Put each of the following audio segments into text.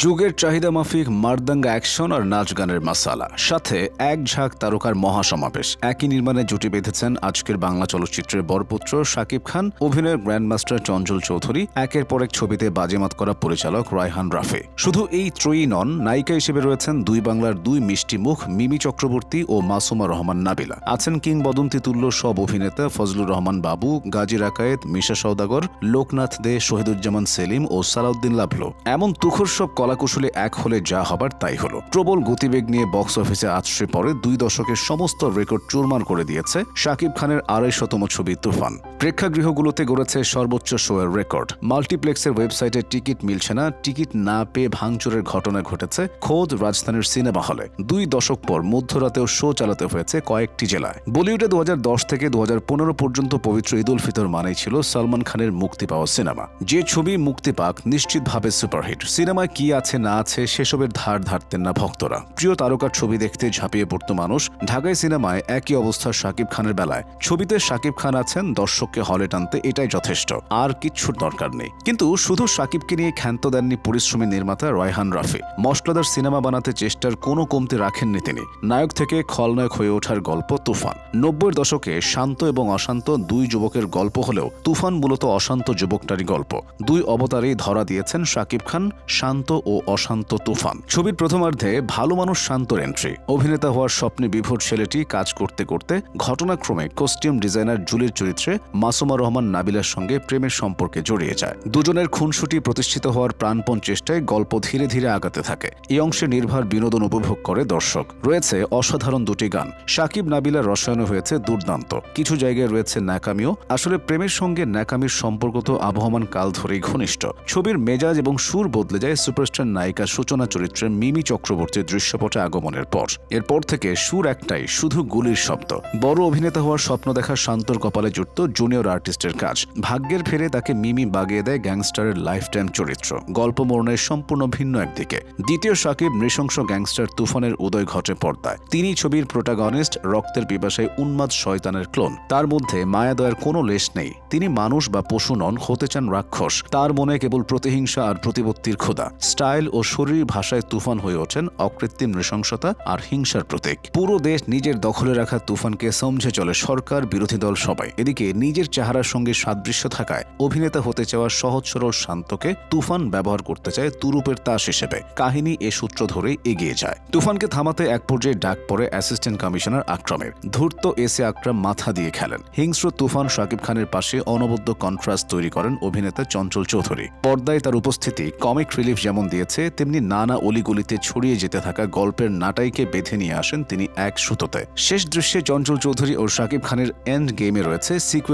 যুগের চাহিদা মাফিক, মারদাঙ্গা অ্যাকশন আর নাচ গানের মাসালা। সাথে এক ঝাঁক তারকার মহাসমাবেশ। একই নির্মাণে জুটি বেঁধেছেন আজকের বাংলা চলচ্চিত্রের বরপুত্র শাকিব খান, অভিনয়ের গ্র্যান্ডমাস্টার চঞ্চল চৌধুরী, একের পর এক ছবিতে বাজেমাত করা পরিচালক রায়হান রাফে। শুধু এই ত্রয়ী নন, নায়িকা হিসেবে রয়েছেন দুই বাংলার দুই মিষ্টি মুখ, মিমি চক্রবর্তী ও মাসুমা রহমান নাবিলা। আছেন কিংবদন্তি তুল্য সব অভিনেতা ফজলুর রহমান বাবু, গাজী রাকায়েত, মিশা সওদাগর, লোকনাথ দে, শহীদুজ্জামান সেলিম ও সালাউদ্দিন লাভলো। এমন তুখর সব কলাকুশলে এক হলে যা হবার তাই হলো। প্রবল গতিবেগ নিয়ে বক্স অফিসে আছড়ে পরে দুই দশকের সমস্ত রেকর্ড চুরমার করে দিয়েছে শাকিব খানের আড়াইশতম ছবি তুফান। প্রেক্ষাগৃহগুলোতে গড়েছে সর্বোচ্চ শোয়ের রেকর্ড। মাল্টিপ্লেক্সের ওয়েবসাইটে টিকিট মিলছে না, টিকিট না পেয়ে ভাঙচুরের ঘটনা ঘটেছে খোদ রাজধানীর সিনেমা হলে। দুই দশক পর মধ্যরাতেও শো চালাতে হয়েছে কয়েকটি জেলায়। বলিউডে দু হাজার দশ থেকে দু হাজার পনেরো পর্যন্ত পবিত্র ঈদ উল ফিতর মানেই ছিল সলমান খানের মুক্তি পাওয়া সিনেমা। যে ছবি মুক্তি পাক নিশ্চিতভাবে সুপারহিট। সিনেমায় কি আছে, না আছে সেসবের ধার ধারতেন না ভক্তরা। প্রিয় তারকার ছবি দেখতে ঝাঁপিয়ে পড়ত মানুষ। ঢাকায় সিনেমায় একই অবস্থা শাকিব খানের বেলায়। ছবিতে শাকিব খান আছেন দর্শককে হলে টানতে এটাই যথেষ্ট। আর কিচ্ছুর দরকার নেই। কিন্তু শুধু শাকিবকে নিয়ে ক্ষান্ত দেননি পরিশ্রমী নির্মাতা রয়হান রাফি। মশলাদার সিনেমা বানাতে চেষ্টার কোনো কমতি রাখেননি তিনি। নায়ক থেকে খলনায়ক হয়ে ওঠার গল্প তুফান। নব্বইয়ের দশকে শান্ত এবং অশান্ত দুই যুবকের গল্প হলেও তুফান মূলত অশান্ত যুবকটারই গল্প। দুই অবতারেই ধরা দিয়েছেন শাকিব খান, শান্ত ও অশান্ত তুফান। ছবির প্রথমার্ধে ভালো মানুষ শান্তর এন্ট্রি অভিনেতা হওয়ার স্বপ্নে বিভোর ছেলেটি কাজ করতে করতে ঘটনাক্রমে কস্টিউম ডিজাইনার জুলির চরিত্রে মাসুমা রহমান নাবিলার সঙ্গে প্রেমের সম্পর্কে জড়িয়ে যায়। দুজনের খুনসুটি প্রতিষ্ঠিত হওয়ার প্রাণপণ চেষ্টায় গল্প ধীরে ধীরে আগাতে থাকে। এই অংশে নির্ভর বিনোদন উপভোগ করে দর্শক। রয়েছে অসাধারণ দুটি গান। সাকিব নাবিলার রসায়ন হয়েছে দুর্দান্ত। কিছু জায়গায় রয়েছে ন্যাকামিও। আসলে প্রেমের সঙ্গে ন্যাকামির সম্পর্ক তো আবহমান কাল ধরেই ঘনিষ্ঠ। ছবির মেজাজ এবং সুর বদলে যায় সুপারস্টার নায়িকা সূচনা চরিত্রে মিমি চক্রবর্তীর দৃশ্যপটে আগমনের পর। এরপর থেকে সুর একটাই, শুধু গুলির শব্দ। বড় অভিনেতা হওয়ার স্বপ্ন দেখা শান্তর কপালে জুটত জুনিয়র আর্টিস্টের কাজ। ভাগ্যের ফেরে তাকে মিমি বাগিয়ে দেয় গ্যাংস্টারের লাইফ টাইম চরিত্র। গল্প মরণের সম্পূর্ণ ভিন্ন একদিকে। দ্বিতীয় সাকিব নৃশংস গ্যাংস্টার তুফানের উদয় ঘটে পর্দায়। তিনি ছবির প্রোটাগনিস্ট, রক্তের পিপাসায় উন্মাদ শয়তানের ক্লোন। তার মধ্যে মায়াদয়ের কোনো লেশ নেই। তিনি মানুষ বা পশু নন, হতে চান রাক্ষস। তার মনে কেবল প্রতিহিংসা আর প্রতিপত্তির ক্ষুধা। স্টাইল ও শরীর ভাষায় তুফান হয়ে ওঠেন অকৃত্রিম নৃশংসতা আর হিংসার প্রতীক। পুরো দেশ নিজের দখলে রাখা তুফানকে সমঝে চলে সরকার বিরোধী দল সবাই। এদিকে নিজের চেহারার সঙ্গে সাদৃশ্য থাকায় অভিনেতা হতে চাওয়া সহজ সরল শান্তকে তুফান ব্যবহার করতে চায় তুরুপের তাস হিসেবে। কাহিনী এ সূত্র ধরেই এগিয়ে যায়। তুফানকে থামাতে এক পর্যায়ে ডাক পড়ে অ্যাসিস্ট্যান্ট কমিশনার আকরামের। ধূর্ত এসে আকরাম মাথা দিয়ে খেলেন। হিংস্র তুফান শাকিব খানের পাশে অনবদ্য কন্ট্রাস্ট তৈরি করেন অভিনেতা চঞ্চল চৌধুরী। পর্দায় তার উপস্থিতি কমিক রিলিফ যেমন দিয়েছে, তেমনি নানা অলিগলিতে ছড়িয়ে যেতে থাকা গল্পের নাটাইকে বেঁধে নিয়ে আসেন তিনি এক সুতোতে। শেষ দৃশ্যে চঞ্চল চৌধুরী ও শাকিব খানের এন্ড গেমে রয়েছে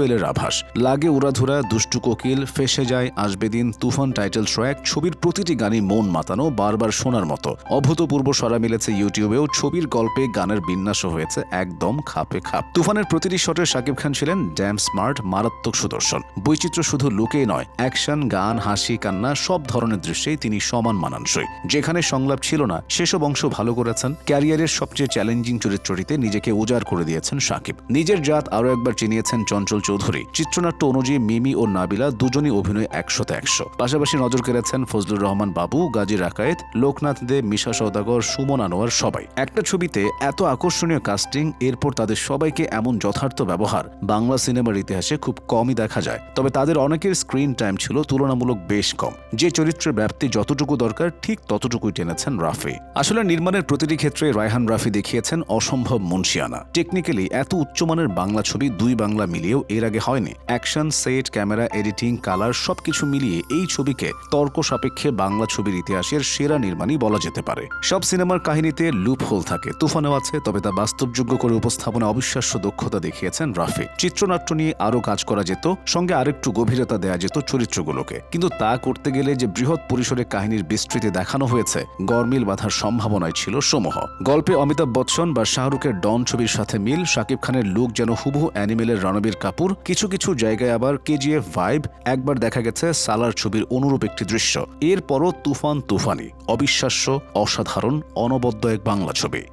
সিকুয়েলের আভাস। লাগে উড়াধুরা, দুষ্টু কোকিল, ফেসে যায়, আসবে দিন, তুফান, টাইটেল ট্র্যাক, ছবির প্রতিটি গানই মন মাতানো, বারবার শোনার মতো। অভূতপূর্ব সরা মিলেছে ইউটিউবেও, ছবির গল্পে গানের বিন্যাসও হয়েছে একদম খাপে খাপ। তুফানের প্রতিটি শটে শাকিব খান ছিলেন ড্যাম স্মার্ট, মারাত্মক সুদর্শন। বৈচিত্র্য শুধু লুকেই নয়, অ্যাকশন, গান, হাসি, কান্না, সব ধরনের দৃশ্যেই তিনি সমান মানানসই। যেখানে সংলাপ ছিল না, সেসব অংশ ভালো করেছেন, ক্যারিয়ারের সবচেয়ে চ্যালেঞ্জিং চরিত্রটিতে নিজেকে উজাড় করে দিয়েছেন সাকিব নিজের জাত আরও একবার চিনিয়েছেন চঞ্চল চৌধুরী। চিত্রনাট্য অনুযায়ী মিমি ও নাবিলা দুজনই অভিনয় একশোতে একশো। পাশাপাশি নজর কেড়েছেন ফজলুর রহমান বাবু, গাজী রাকায়েত, লোকনাথ দে, মিশা সৌদাগর সুমন আনোয়ার সবাই। একটা ছবিতে এত আকর্ষণীয় কাস্টিং এরপর তাদের সবাইকে এমন যথার্থ ব্যবহার বাংলা সিনেমার ইতিহাসে খুব কমই দেখা যায়। তবে তাদের অনেকের স্ক্রিন টাইম ছিল তুলনামূলক বেশ কম। যে চরিত্রের ব্যাপ্তি যতটুকু দরকার, ঠিক ততটুকুই টেনেছেন রাফি। আসলে নির্মাণের প্রতিটি ক্ষেত্রে রায়হান রাফি দেখিয়েছেন অসম্ভব মুন্সিয়ানা টেকনিক্যালি এত উচ্চমানের বাংলা ছবি দুই বাংলা মিলিয়েও এর আগে হয়নি। Action, set, camera, editing, colour সবকিছু মিলিয়ে এই ছবিকে তর্ক সাপেক্ষে বাংলা ছবির ইতিহাসের সেরা নির্মাণই বলা যেতে পারে। সব সিনেমার কাহিনীতে লুপ হোল থাকে, তুফানও আছে, তবে তা বাস্তবযোগ্য করে উপস্থাপনা অবিশ্বাস্য দক্ষতা দেখিয়েছেন রাফি। চিত্রনাট্য নিয়ে আরও কাজ করা যেত, সঙ্গে আরেকটু গভীরতা দেয়া যেত চরিত্রগুলোকে। কিন্তু তা করতে গেলে যে বৃহৎ পরিসরে কাহিনীর বিস্তৃতি দেখানো হয়েছে গরমিল বাঁধার সম্ভাবনায় ছিল সমূহ। গল্পে অমিতাভ বচ্চন বা শাহরুখের ডন ছবির সাথে মিল, শাকিব খানের লুক যেন হুবহু অ্যানিমেলের রণবীর কাপুর কিছু কিছু জায়গায় আবার কেজিএফ ভাইব একবার দেখা গেছে সালার ছবির অনুরূপ একটি দৃশ্য। এরপরও তুফান তুফানি, অবিশ্বাস্য, অসাধারণ, অনবদ্য এক বাংলা ছবি।